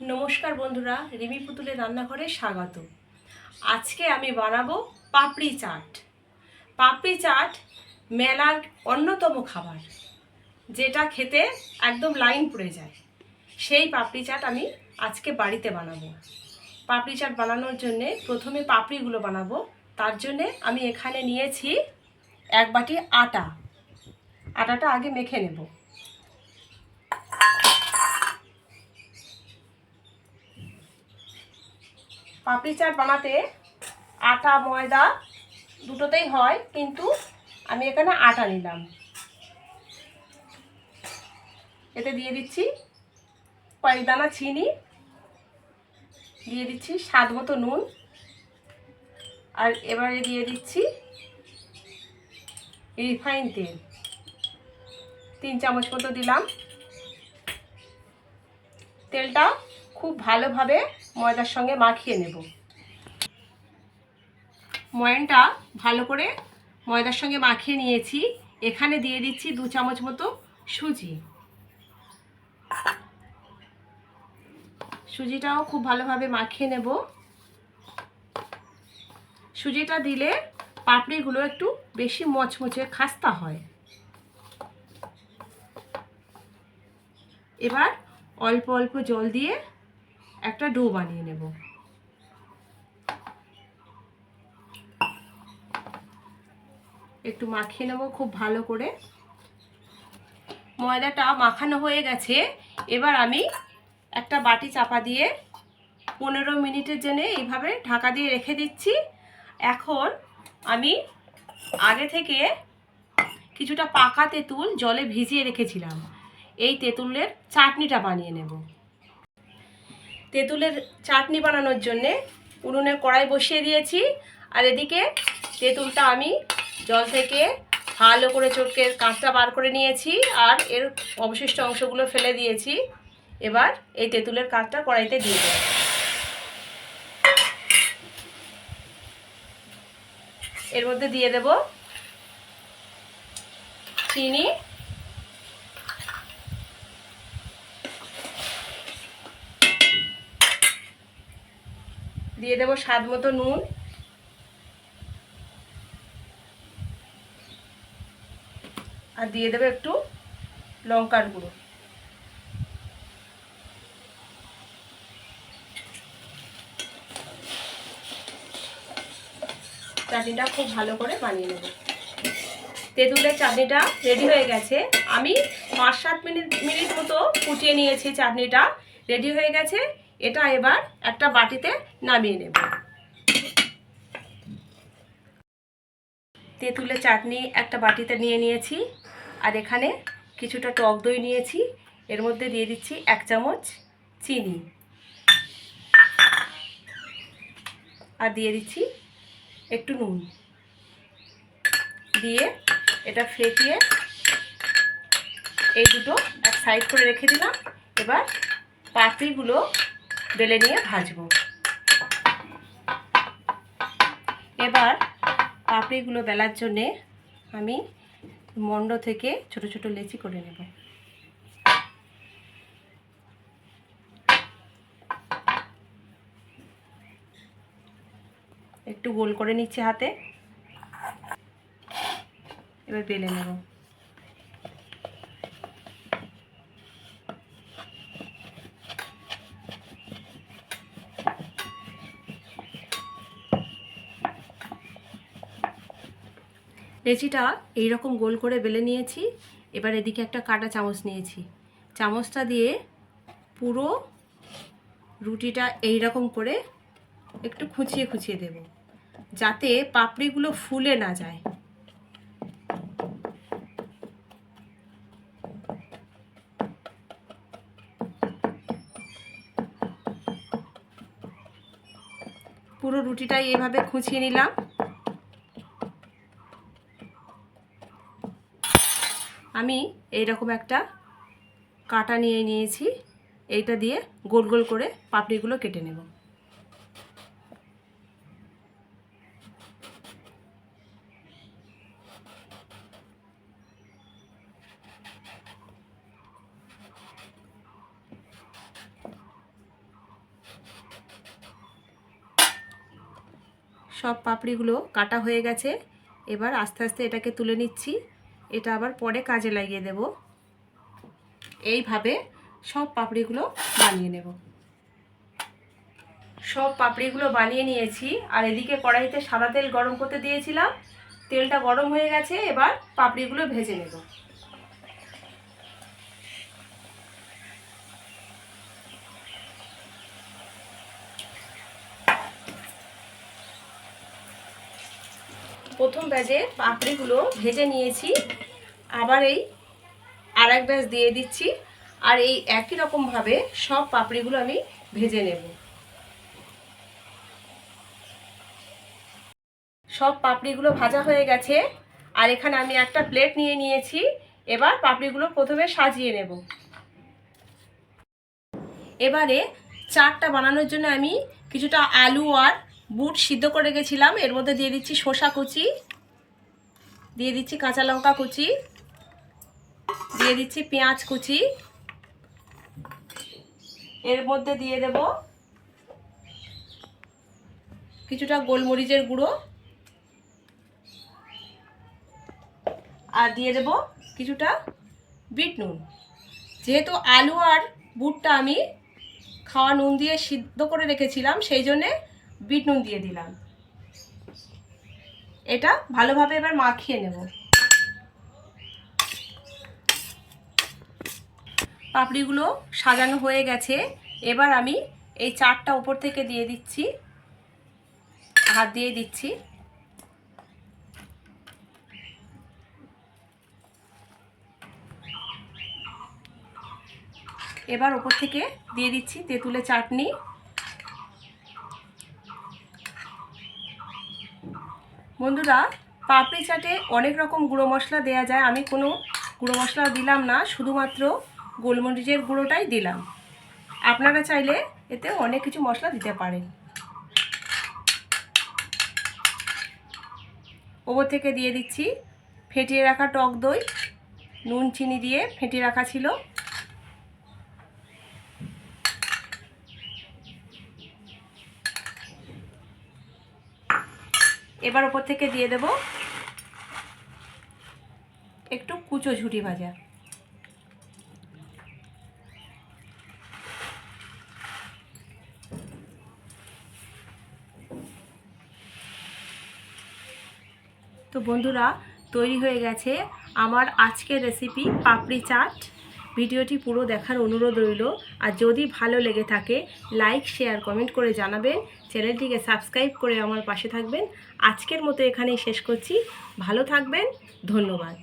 নমস্কার বন্ধুরা, রিমি পুতুলের রান্নাঘরে স্বাগত। আজকে আমি বানাবো পাপড়ি চাট। পাপড়ি চাট মেলার অন্যতম খাবার, যেটা খেতে একদম লাইন পড়ে যায়। সেই পাপড়ি চাট আমি আজকে বাড়িতে বানাবো। পাপড়ি চাট বানানোর জন্যে প্রথমে পাপড়িগুলো বানাবো। তার জন্যে আমি এখানে নিয়েছি এক বাটি আটা। আটাটা আগে মেখে নেব। পাপড়ি চাট বানাতে আটা, ময়দা দুটোতেই হয়, কিন্তু আমি এখানে আটা নিলাম। এতে দিয়ে দিচ্ছি কয়েক দানা চিনি, দিয়ে দিচ্ছি স্বাদ মতো নুন, আর এবারে দিয়ে দিচ্ছি রিফাইন তেল। তিন চামচ মতো দিলাম। তেলটা খুব ভালোভাবে ময়দার সঙ্গে মাখিয়ে নেব। ময়নটা ভালো করে ময়দার সঙ্গে মাখিয়ে নিয়েছি। এখানে দিয়ে দিচ্ছি দু চামচ মতো সুজি। সুজিটাও খুব ভালোভাবে মাখিয়ে নেব। সুজিটা দিলে পাপড়িগুলো একটু বেশি মচমচে খাস্তা হয়। এবার অল্প অল্প জল দিয়ে একটা ডো বানিয়ে নেব। একটু মাখিয়ে নেব খুব ভালো করে। ময়দাটা মাখানো হয়ে গেছে। এবার আমি একটা বাটি চাপা দিয়ে পনেরো মিনিটের জন্য এইভাবে ঢাকা দিয়ে রেখে দিচ্ছি। এখন আমি আগে থেকে কিছুটা পাকা তেঁতুল জলে ভিজিয়ে রেখেছিলাম। এই তেঁতুলের চাটনিটা বানিয়ে নেব। তেঁতুলের চাটনি বানানোর জন্যে উনুনে কড়াই বসিয়ে দিয়েছি। আর এদিকে তেঁতুলটা আমি জল থেকে ভালো করে চটকে কাঁচটা বার করে নিয়েছি আর এর অবশিষ্ট অংশগুলো ফেলে দিয়েছি। এবার এই তেঁতুলের কাঁচটা কড়াইতে দিয়ে দেব। এর মধ্যে দিয়ে দেব চিনি দিয়ে দেবো স্বাদ মতো নুন। আর দিয়ে দেবো একটু লঙ্কার গুঁড়ো। চাটনিটা খুব ভালো করে বানিয়ে নেব। তেঁতুলের চাটনিটা রেডি হয়ে গেছে। আমি পাঁচ সাত মিনিট মিনিট মতো ফুটিয়ে নিয়েছি চাটনিটা। রেডি হয়ে গেছে। এটা এবার একটা বাটিতে নামিয়ে নেব। তেঁতুলের চাটনি একটা বাটিতে নিয়ে নিয়েছি, আর এখানে কিছুটা টক দই নিয়েছি। এর মধ্যে দিয়ে দিচ্ছি এক চামচ চিনি। আর দিয়ে দিচ্ছি একটু নুন। দিয়ে এটা ফেটিয়ে এই দুটো এক সাইড করে রেখে দিলাম। এবার পাপড়িগুলো বেলে নিয়ে ভাজবো। এবার পাপড়িগুলো বেলার জন্যে আমি মন্ড থেকে ছোট ছোট লেচি করে নেব। একটু গোল করে নিচ্ছি হাতে। এবার বেলে নেব। লেচিটা এইরকম গোল করে বেলে নিয়েছি। এবার এদিকে একটা কাটা চামচ নিয়েছি। চামচটা দিয়ে পুরো রুটিটা এই রকম করে একটু খুঁচিয়ে খুঁচিয়ে দেব, যাতে পাপড়িগুলো ফুলে না যায়। পুরো রুটিটাই এভাবে খুঁচিয়ে নিলাম। আমি এইরকম একটা কাটা নিয়ে নিয়েছি, এইটা দিয়ে গোল গোল করে পাপড়িগুলো কেটে নেব। সব পাপড়িগুলো কাটা হয়ে গেছে, এবার আস্তে আস্তে এটাকে তুলে নিচ্ছি। এটা আবার পরে কাজে লাগিয়ে দেব। এইভাবে সব পাপড়িগুলো বানিয়ে নেব। সব পাপড়িগুলো বানিয়ে নিয়েছি, আর এদিকে কড়াইতে সাদা তেল গরম করতে দিয়েছিলাম। তেলটা গরম হয়ে গেছে, এবার পাপড়িগুলো ভেজে নেব। প্রথম ব্যাজে পাপড়িগুলো ভেজে নিয়েছি। আবার এই আর এক ব্যাচ দিয়ে দিচ্ছি। আর এই একই রকমভাবে সব পাপড়িগুলো আমি ভেজে নেব। সব পাপড়িগুলো ভাজা হয়ে গেছে। আর এখানে আমি একটা প্লেট নিয়ে নিয়েছি। এবার পাপড়িগুলো প্রথমে সাজিয়ে নেব। এবারে চাটটা বানানোর জন্য আমি কিছুটা আলু আর বুট সিদ্ধ করে গেছিলাম এর মধ্যে দিয়ে দিচ্ছি শসা কুচি। দিয়ে দিচ্ছি কাঁচা লঙ্কা কুচি, দিয়ে দিচ্ছি পেঁয়াজ কুচি। এর মধ্যে দিয়ে দেব কিছুটা গোলমরিচের গুঁড়ো। আর দিয়ে দেব কিছুটা বিট নুন। যেহেতু আলু আর বুটটা আমি খাওয়া নুন দিয়ে সিদ্ধ করে রেখেছিলাম, সেই জন্যে বিট নুন দিয়ে দিলাম। এটা ভালোভাবে এবার মাখিয়ে নেব। পাপড়িগুলো সাজানো হয়ে গেছে। এবার আমি এই চারটা উপর থেকে দিয়ে দিচ্ছি, হাত দিয়ে দিচ্ছি। এবার ওপর থেকে দিয়ে দিচ্ছি তেঁতুলের চাটনি। বন্ধুরা, পাপড়ি চাটে অনেক রকম গুঁড়ো মশলা দেওয়া যায়। আমি কোনো গুঁড়ো মশলা দিলাম না, শুধুমাত্র গোলমরিচের গুঁড়োটাই দিলাম। আপনারা চাইলে এতে অনেক কিছু মশলা দিতে পারেন। ওপর থেকে দিয়ে দিচ্ছি, ফেটিয়ে রাখা টক দই, নুন, চিনি দিয়ে ফেটিয়ে রাখা ছিল। এবার ওপর থেকে দিয়ে দেব একটু কুচো ঝুটি ভাজা। তো বন্ধুরা, তৈরি হয়ে গেছে আমার আজকের রেসিপি পাপড়ি চাট। ভিডিওটি পুরো দেখার অনুরোধ রইল। আর যদি ভালো লেগে থাকে লাইক শেয়ার কমেন্ট করে জানাবেন। চ্যানেলটিকে সাবস্ক্রাইব করে আমার পাশে থাকবেন। আজকের মতো এখানেই শেষ করছি। ভালো থাকবেন। ধন্যবাদ।